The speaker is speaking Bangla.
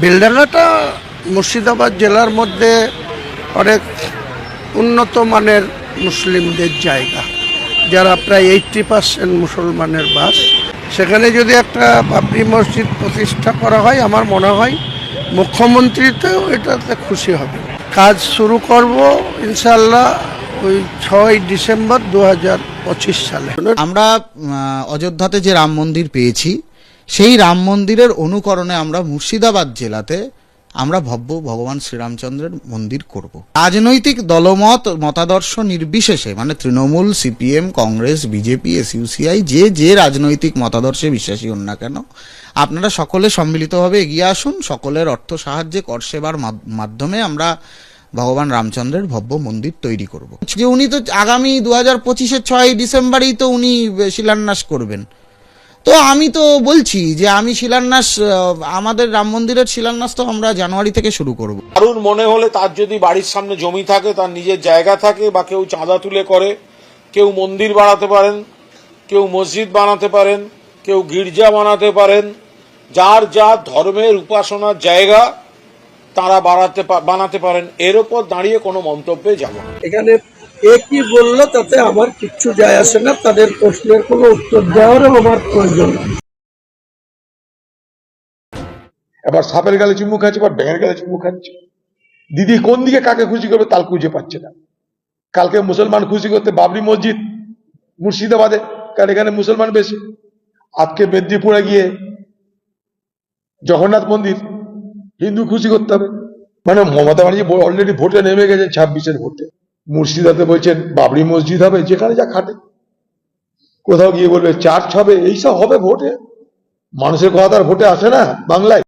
বেলডাঙ্গাটা মুর্শিদাবাদ জেলার মধ্যে অনেক উন্নত মানের মুসলিমদের জায়গা, যারা প্রায় এইট্টি পার্সেন্ট মুসলমানের বাস। সেখানে যদি একটা বাবরি মসজিদ প্রতিষ্ঠা করা হয়, আমার মনে হয় মুখ্যমন্ত্রীতেও এটাতে খুশি হবে। কাজ শুরু করব ইনশাল্লাহ ওই ছয় ডিসেম্বর দু হাজার পঁচিশ সালে। আমরা অযোধ্যাতে যে রাম মন্দির পেয়েছি সেই রাম মন্দিরের অনুকরণে আমরা মুর্শিদাবাদ জেলাতে আমরা ভব্য ভগবান শ্রীরামচন্দ্রের মন্দির করব। রাজনৈতিক দলমত, মতাদর্শ নির্বিশেষে মানে Trinamool, CPM, Congress, BJP, SUCI, যে যে রাজনৈতিক মতাদর্শে বিশ্বাসী হন না কেন, আপনারা সকলে সম্মিলিতভাবে এগিয়ে আসুন। সকলের অর্থ সাহায্যে কর সেবার মাধ্যমে আমরা ভগবান রামচন্দ্রের ভব্য মন্দির তৈরি করব। যে উনি তো আগামী দু হাজার পঁচিশের ছয় ডিসেম্বরেই তো উনি শিলান্যাস করবেন। তো আমি তো বলছি যে আমি শিলান্যাস আমাদের রাম মন্দিরের শিলান্যাস তো আমরা জানুয়ারি থেকে শুরু করব। কারুর মনে হলে তার যদি বাড়ির সামনে জমি থাকে তার নিজের জায়গা থাকে বা কেউ চাঁদা তুলে করে কেউ মন্দির বানাতে পারেন কেউ মসজিদ বানাতে পারেন কেউ গির্জা বানাতে পারেন যার যার ধর্মের উপাসনার জায়গা তারা বাড়াতে বানাতে পারেন। এর ওপর দাঁড়িয়ে কোনো মন্তব্যে যাব না। এখানে এ কি বলল তাতে আমার কিচ্ছু যায় আসে না, তাদের প্রশ্নের কোনো উত্তর দেওয়ারও আমার প্রয়োজন এবার সাপের গালে চুমু খাচ্ছে, এবার ব্যাঙের গালে চুমু খাচ্ছে। দিদি কোন দিকে কাকে খুশি করবে তাল খুঁজে পাচ্ছে না। কালকে মুসলমান খুশি করতে বাবরি মসজিদ মুর্শিদাবাদে, কারণ এখানে মুসলমান বেশি। আজকে মেদিনীপুরে গিয়ে জগন্নাথ মন্দির, হিন্দু খুশি করতে হবে। মানে মমতা ব্যানার্জি অলরেডি ভোটে নেমে গেছে ছাব্বিশের ভোটে। মুর্শিদাতে বলছেন, বাবরি মসজিদ হবে, যেখানে যা খাটে। কোথাও গিয়ে বলবে, চার্চ হবে এইসব হবে ভোটে? মানুষের কথা আর ভোটে আসে না বাংলায়।